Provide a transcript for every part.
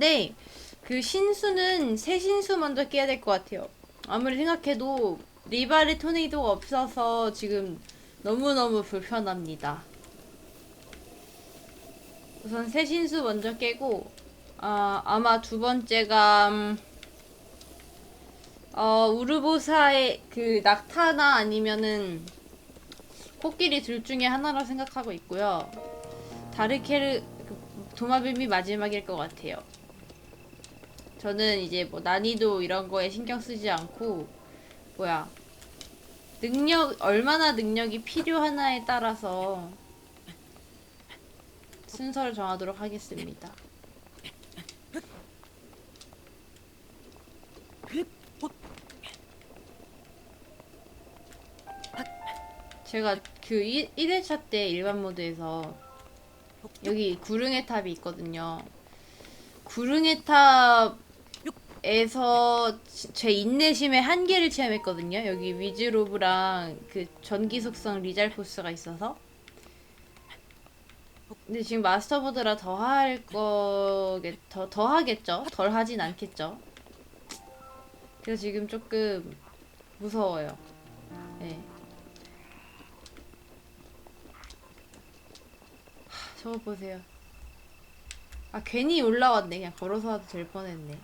해봤는데 그 신수는 새 신수 먼저 깨야 될 것 같아요. 아무리 생각해도 리바리 토네이도가 없어서 지금 너무너무 불편합니다. 우선 새 신수 먼저 깨고 아, 아마 두 번째가 음, 어, 우르보사의 그 낙타나 아니면은 코끼리 둘 중에 하나라 생각하고 있고요. 다르케르 그 도마뱀이 마지막일 것 같아요. 저는 이제 뭐 난이도 이런 거에 신경 쓰지 않고 뭐야 능력 얼마나 능력이 필요하나에 따라서 순서를 정하도록 하겠습니다. 제가 그 1, 1회차 때 일반 모드에서 여기 구릉의 탑이 있거든요. 구릉의 탑 에서 지- 제 인내심의 한계를 체험했거든요. 여기 위즈로브랑 그 전기 속성 리잘포스가 있어서. 근데 지금 마스터보드라 더 할 거겠, 더, 더 하겠죠? 덜 하진 않겠죠? 그래서 지금 조금 무서워요. 네. 저거 보세요. 아, 괜히 올라왔네. 그냥 걸어서 와도 될 뻔했네.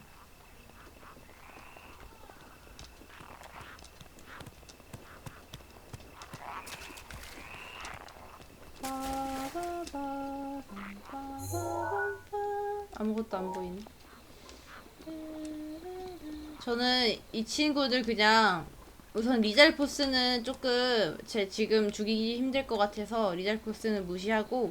아무것도 안 보이네. 저는 이 친구들 그냥 우선 리잘포스는 조금 제 지금 죽이기 힘들 것 같아서 리잘포스는 무시하고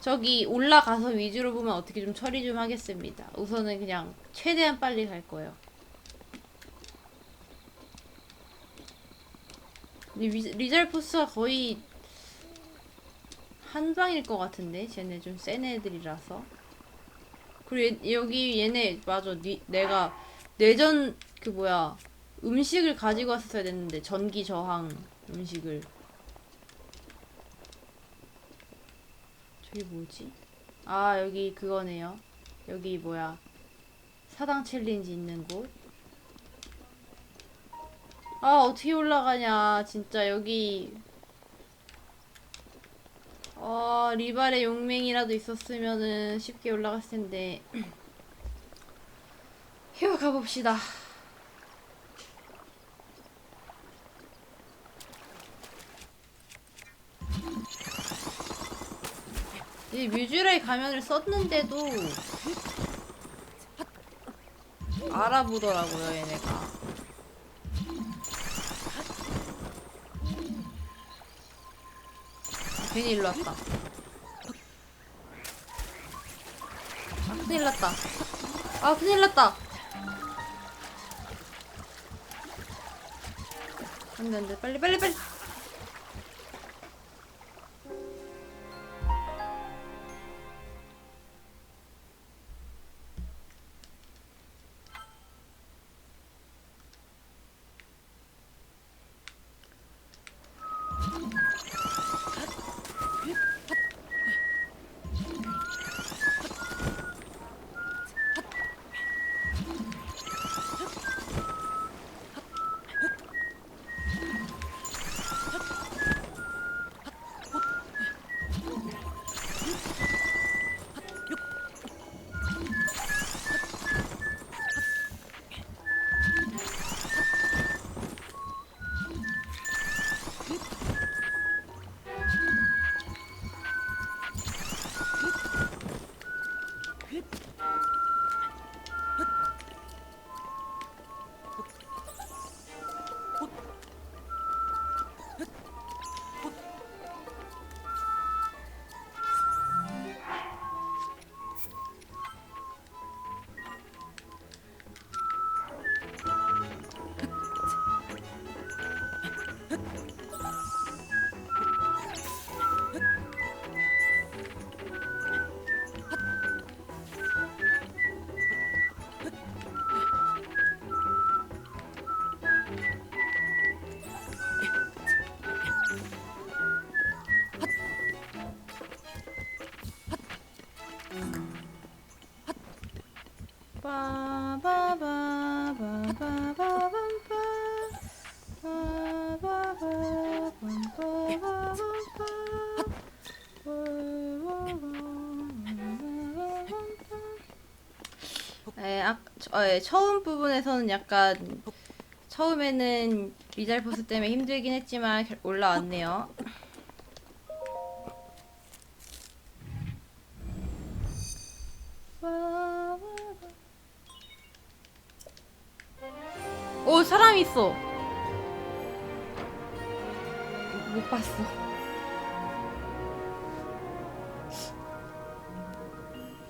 저기 올라가서 위주로 보면 어떻게 좀 처리 좀 하겠습니다. 우선은 그냥 최대한 빨리 갈 거예요. 리잘포스가 거의 한 방일 것 같은데? 쟤네 좀 센 애들이라서. 그리고 얘- 여기 얘네 맞아. 니, 내가 내전 그 뭐야 음식을 가지고 왔었어야 됐는데 전기 저항 음식을. 저기 뭐지? 아 여기 그거네요. 여기 뭐야 사당 챌린지 있는 곳. 아 어떻게 올라가냐 진짜. 여기 어 리발의 용맹이라도 있었으면은 쉽게 올라갔을 텐데. 휴 가봅시다. 이 뮤즈라이 가면을 썼는데도 알아보더라고요 얘네가 괜히 일로 왔다. 아 큰일 났다. 아 큰일 났다. 안 돼 안 돼. 빨리 빨리 빨리 아, 저, 에, 처음 부분에서는 약간 처음에는 리잘포스 때문에 힘들긴 했지만 결- 올라왔네요. 오 사람 있어. 못 봤어.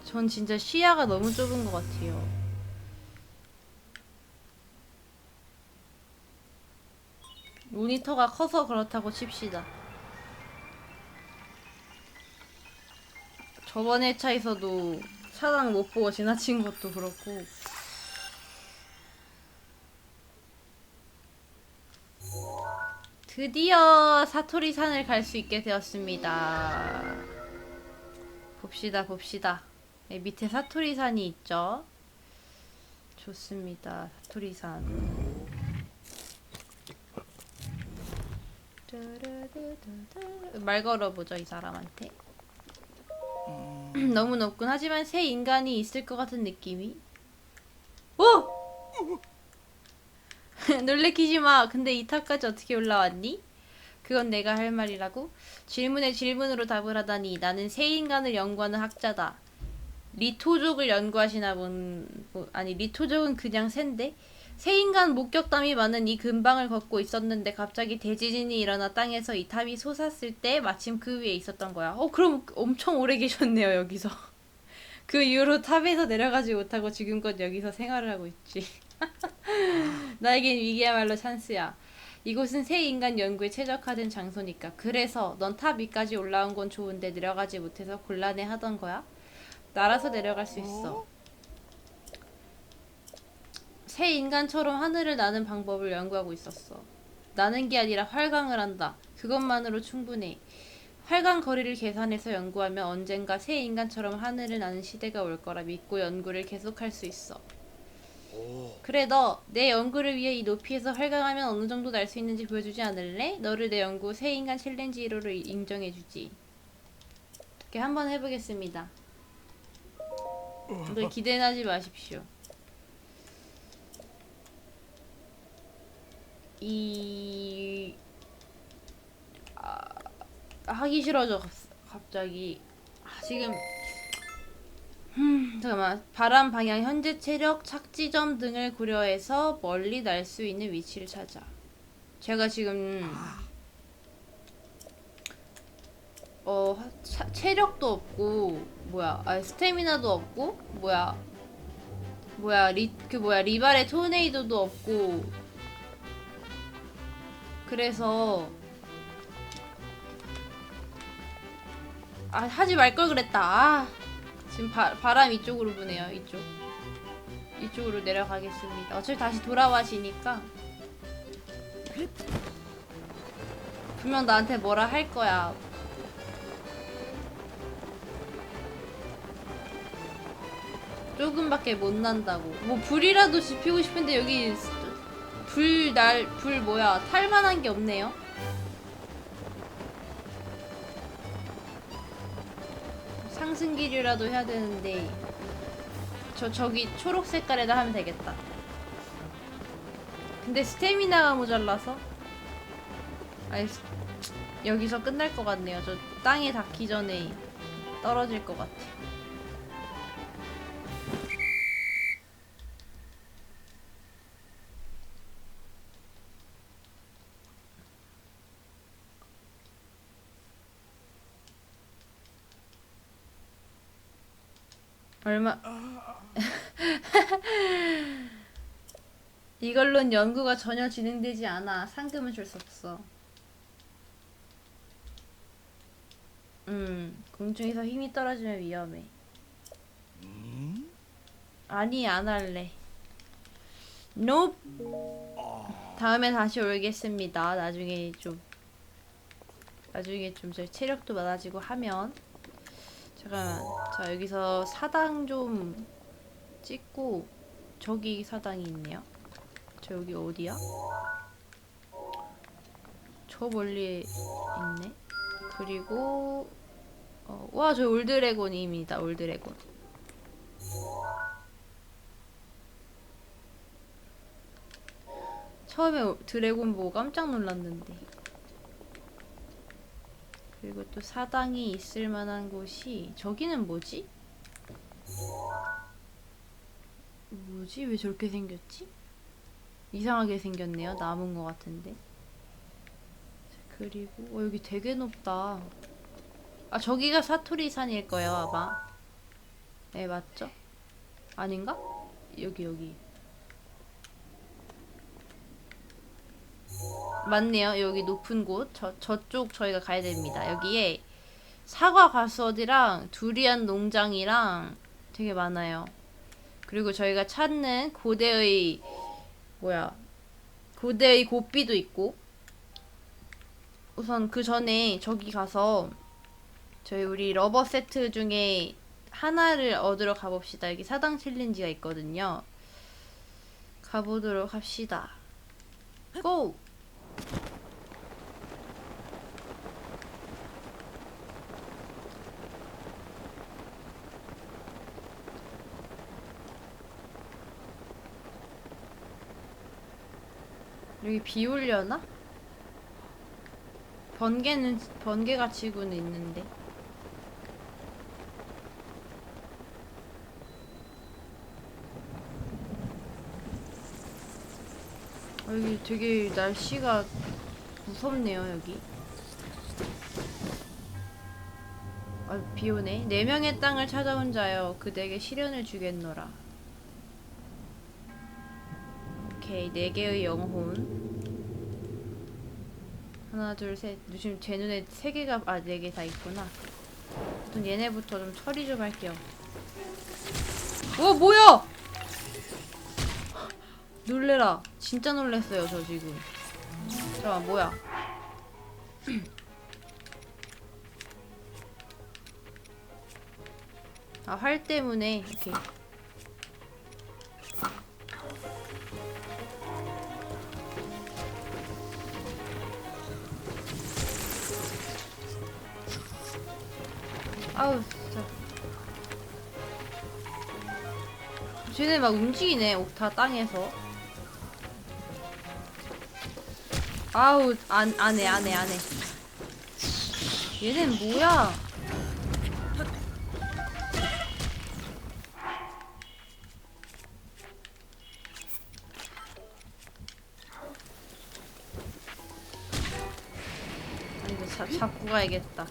전 진짜 시야가 너무 좁은 것 같아요. 모니터가 커서 그렇다고 칩시다. 저번 회차에서도 차량 못 보고 지나친 것도 그렇고. 드디어 사토리 산을 갈 수 있게 되었습니다. 봅시다, 봅시다. 네, 밑에 사토리 산이 있죠. 좋습니다. 사토리 산. 말 걸어보죠 이 사람한테. 너무 높군. 하지만 새 인간이 있을 것 같은 느낌이. 오! 놀래키지 마. 근데 이 탑까지 어떻게 올라왔니? 그건 내가 할 말이라고? 질문에 질문으로 답을 하다니 나는 새 인간을 연구하는 학자다. 리토족을 연구하시나 본 뭐, 아니 리토족은 그냥 샌데 새 인간 목격담이 많은 이 근방을 걷고 있었는데 갑자기 대지진이 일어나 땅에서 이 탑이 솟았을 때 마침 그 위에 있었던 거야. 어 그럼 엄청 오래 계셨네요 여기서. 그 이후로 탑에서 내려가지 못하고 지금껏 여기서 생활을 하고 있지. 나에겐 위기야말로 찬스야. 이곳은 새 인간 연구에 최적화된 장소니까. 그래서 넌 탑 위까지 올라온 건 좋은데 내려가지 못해서 곤란해 하던 거야? 날아서 내려갈 수 있어. 새 인간처럼 하늘을 나는 방법을 연구하고 있었어. 나는 게 아니라 활강을 한다. 그것만으로 충분해. 활강 거리를 계산해서 연구하면 언젠가 새 인간처럼 하늘을 나는 시대가 올 거라 믿고 연구를 계속할 수 있어. 그래 너 내 연구를 위해 이 높이에서 활강하면 어느 정도 날 수 있는지 보여주지 않을래? 너를 내 연구 새 인간 챌린지 1호로 인정해주지. 이렇게 한번 해보겠습니다. 근데 기대는 하지 마십시오. 이 아, 하기 싫어져 갑- 갑자기. 아, 지금 음, 잠깐만. 바람 방향 현재 체력 착지점 등을 고려해서 멀리 날 수 있는 위치를 찾아. 제가 지금 어 하- 차- 체력도 없고 뭐야. 아 스태미나도 없고 뭐야. 뭐야 리 그 뭐야 리발의 토네이도도 없고 그래서 아 하지 말 걸 그랬다. 아, 지금 바, 바람 이쪽으로 부네요. 이쪽 이쪽으로 내려가겠습니다. 어차피 다시 돌아와시니까 분명 나한테 뭐라 할 거야. 조금밖에 못 난다고. 뭐 불이라도 지피고 싶은데 여기 불 날 불 뭐야 탈만한 게 없네요. 상승기류라도 해야 되는데 저 저기 초록 색깔에다 하면 되겠다. 근데 스태미나가 모자라서 아니 스- 여기서 끝날 것 같네요. 저 땅에 닿기 전에 떨어질 것 같아. 얼마 이걸론 연구가 전혀 진행되지 않아 상금을 줄수 없어. 음, 공중에서 힘이 떨어지면 위험해. 아니, 안 할래. Nope. 다음에 다시 올겠습니다. 나중에 좀 나중에 좀제 체력도 많아지고 하면 잠깐 자 여기서 사당 좀 찍고 저기 사당이 있네요. 저 여기 어디야? 저 멀리에 있네. 그리고 어, 와, 저 올드래곤입니다. 올드래곤. 처음에 오- 드래곤 보고 깜짝 놀랐는데. 그리고 또 사당이 있을 만한 곳이 저기는 뭐지? 뭐지? 왜 저렇게 생겼지? 이상하게 생겼네요. 남은 것 같은데. 그리고 어, 여기 되게 높다. 아 저기가 사토리 산일 거예요 아마. 네 맞죠? 아닌가? 여기 여기. 맞네요. 여기 높은 곳. 저 저쪽 저희가 가야 됩니다. 여기에 사과 과수원이랑 두리안 농장이랑 되게 많아요. 그리고 저희가 찾는 고대의 뭐야 고대의 고삐도 있고 우선 그 전에 저기 가서 저희 우리 러버 세트 중에 하나를 얻으러 가봅시다. 여기 사당 챌린지가 있거든요. 가보도록 합시다. 고! 여기 비 올려나? 번개는 번개가 치고는 있는데. 여기 되게 날씨가 무섭네요 여기. 아, 비 오네. 네 명의 땅을 찾아온 자여 그대에게 시련을 주겠노라. 오케이 네 개의 영혼. 하나 둘 셋. 지금 제 눈에 세 개가 아 네 개 다 있구나. 우선 얘네부터 좀 처리 좀 할게요. 어 뭐야? 놀래라. 진짜 놀랬어요 저 지금. 잠깐 뭐야? 아 활 때문에 이렇게. 아우 진짜. 쟤네 막 움직이네 옥타 땅에서. 아우 안 안해 안해 안해. 얘는 뭐야? 아, 이거 잡 잡고 가야겠다.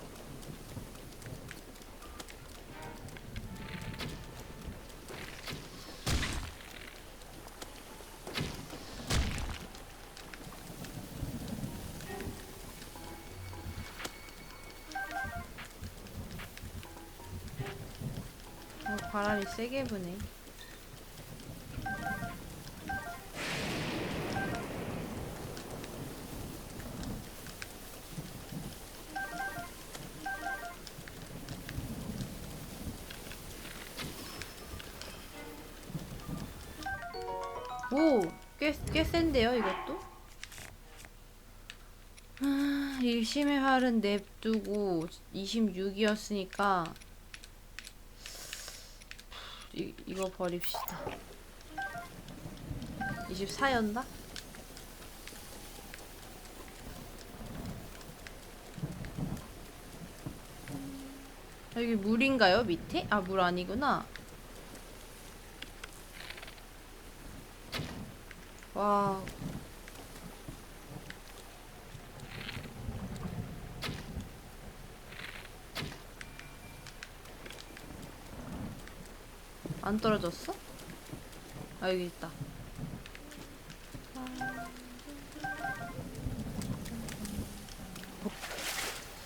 세게 부네. 오! 꽤, 꽤 센데요, 이것도? 아, 일심의 활은 냅두고 26이었으니까 이, 이거 버립시다. 24였나? 아, 여기 물인가요? 밑에? 아, 물 아니구나. 와. 안 떨어졌어? 아 여기 있다. 어,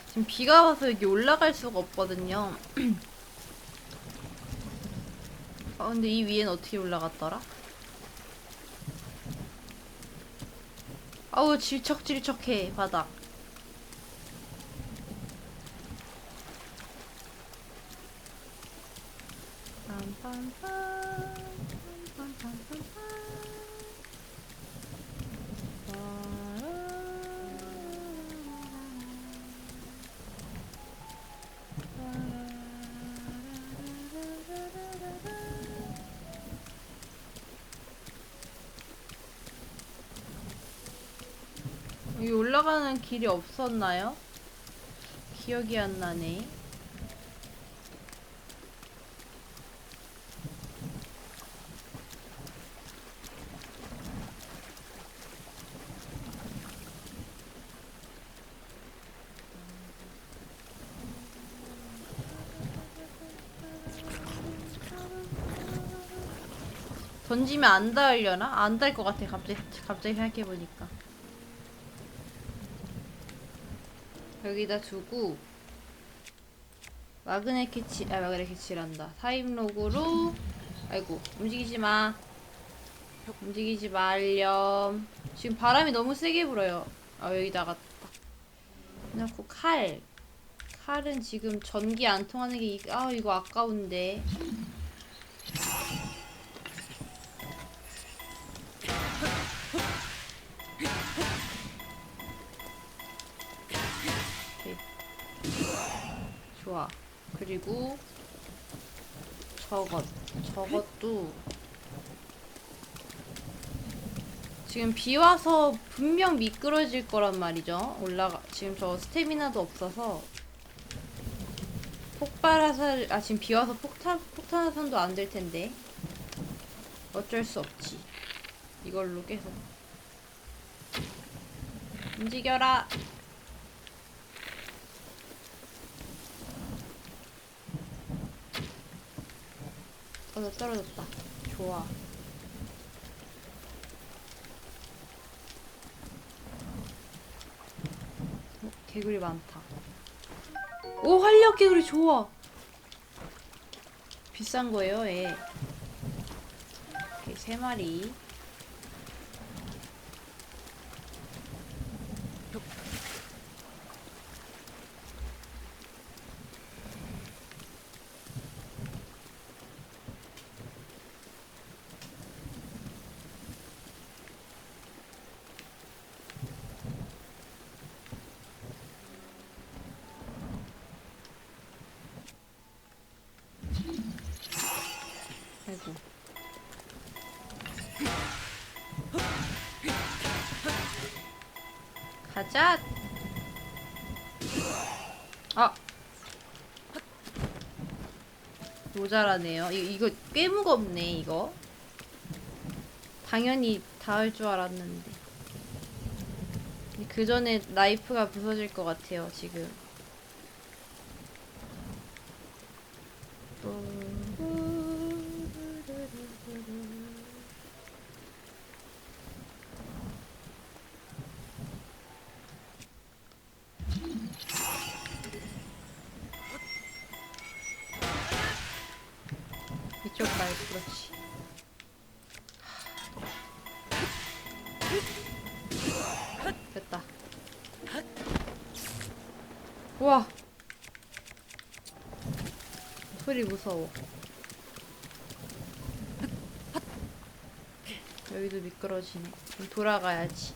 지금 비가 와서 여기 올라갈 수가 없거든요. 아 근데 이 위엔 어떻게 올라갔더라? 아우 질척질척해 바닥. 여기 올라가는 길이 없었나요? 기억이 안 나네. 던지면 안 닿으려나? 안 닿을 것 같아 갑자기 갑자기 생각해 보니까. 여기다 두고 마그넷 캐치 아 마그넷 캐치란다. 타임 로그로 아이고 움직이지 마. 움직이지 말렴. 지금 바람이 너무 세게 불어요. 아 여기다가 딱. 해놓고 칼. 칼은 지금 전기 안 통하는 게 이- 아 이거 아까운데 그리고 저것. 저것도 지금 비 와서 분명 미끄러질 거란 말이죠. 올라가 지금 저 스태미나도 없어서 폭발화살 아 지금 비 와서 폭탄 폭탄 화산도 안 될 텐데 어쩔 수 없지. 이걸로 계속 움직여라. 어, 나 떨어졌다. 좋아. 어, 개구리 많다. 오, 활력 개구리 좋아. 비싼 거예요, 얘. 오케이, 세 마리. 아이고. 가자. 아. 모자라네요. 이, 이거 꽤 무겁네, 이거. 당연히 닿을 줄 알았는데. 그 전에 나이프가 부서질 것 같아요, 지금. 말고 그렇지. 됐다. 우와. 소리 무서워. 여기도 미끄러지네. 돌아가야지.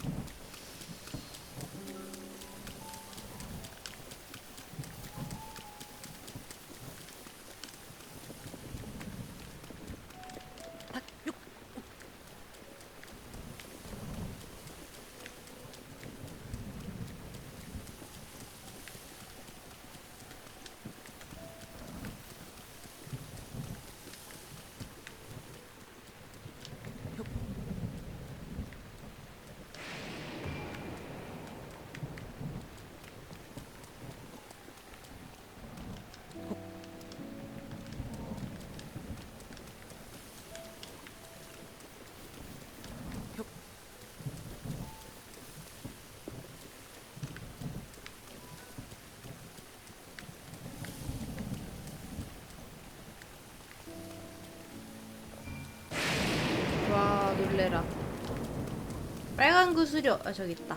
놀래라. 빨간 구슬이 아 저기 있다.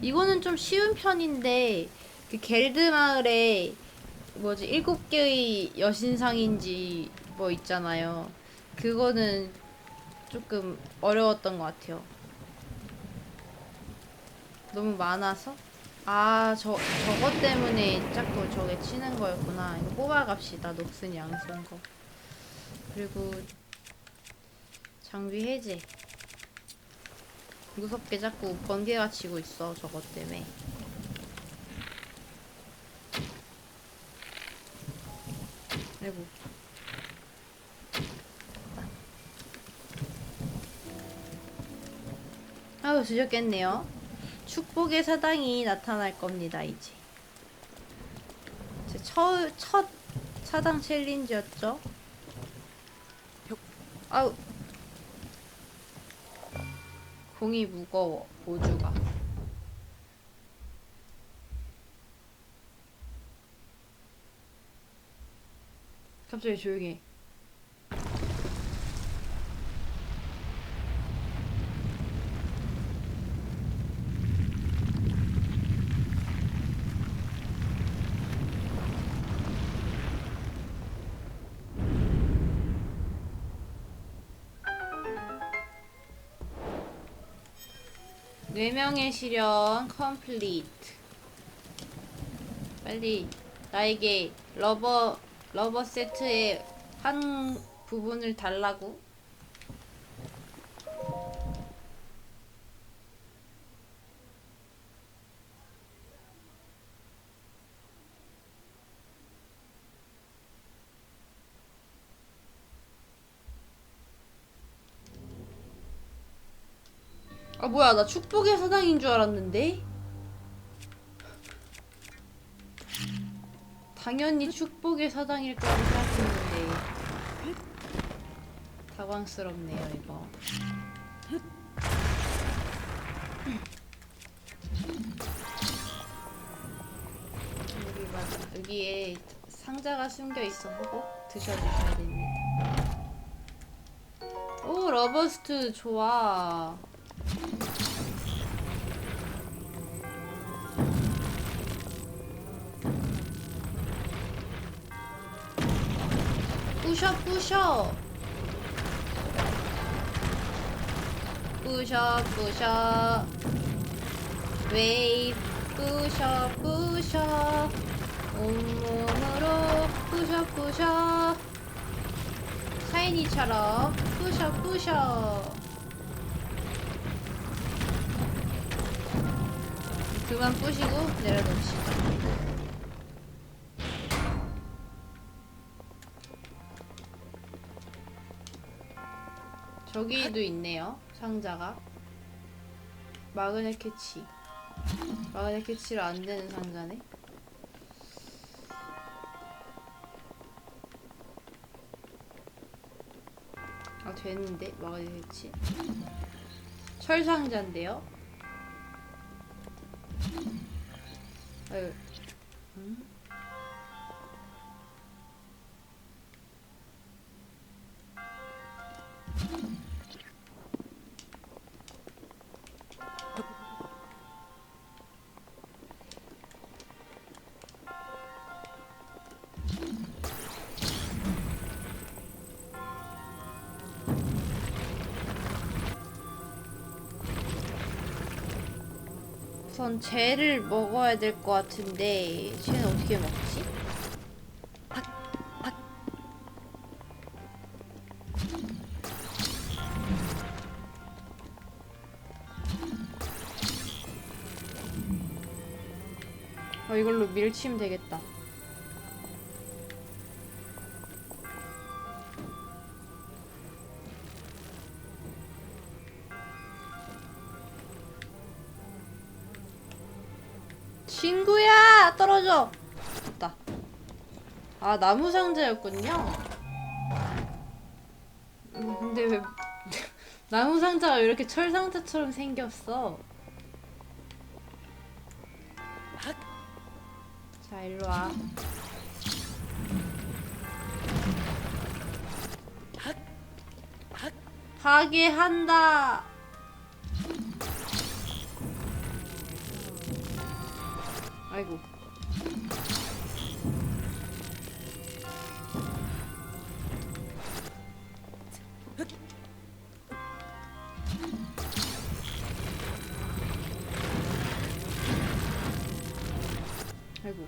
이거는 좀 쉬운 편인데 그 겔드 마을에 뭐지 일곱 개의 여신상인지 뭐 있잖아요. 그거는 조금 어려웠던 것 같아요. 너무 많아서 아, 저, 저것 때문에 자꾸 저게 치는 거였구나. 이거 뽑아갑시다. 녹슨 양손 거. 그리고 장비 해제. 무섭게 자꾸 번개가 치고 있어 저것 때문에. 아이고. 아유 드셨겠네요. 축복의 사당이 나타날 겁니다 이제. 제 첫, 첫 사당 챌린지였죠? 아우 공이 무거워 보주가 갑자기 조용해 네 명의 시련 컴플리트 빨리 나에게 러버 러버 세트의 한 부분을 달라고 아 뭐야 나 축복의 사당인 줄 알았는데? 당연히 축복의 사당일 거라고 생각했는데. 당황스럽네요 이거. 여기 맞아 여기에 상자가 숨겨 있어서 꼭 드셔주셔야 됩니다. 오 러버스트 좋아 부셔 부셔. 부셔 부셔. 웨이브 부셔 부셔. 온몸으로 부셔 부셔. 샤이니처럼 부셔 부셔 그만 부시고 내려놓읍시다 저기도 있네요 상자가. 마그넷 캐치. 마그넷 캐치를 안 되는 상자네. 아 되는데? 마그넷 캐치. 철 상자인데요 아유 음? 우선 젤을 먹어야 될 것 같은데 쟤는 어떻게 먹지? 어 이걸로 밀치면 되겠다 아 나무 상자였군요. 음, 근데 왜 나무 상자가 왜 이렇게 철 상자처럼 생겼어? 자 일로 와. 하게 한다! 아이고 아이고.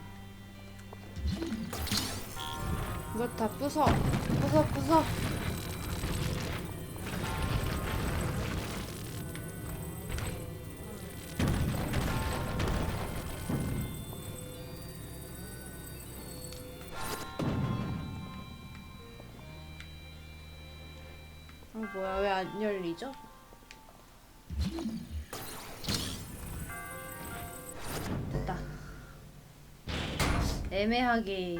이거 다 부숴 부숴 부숴 애매하게.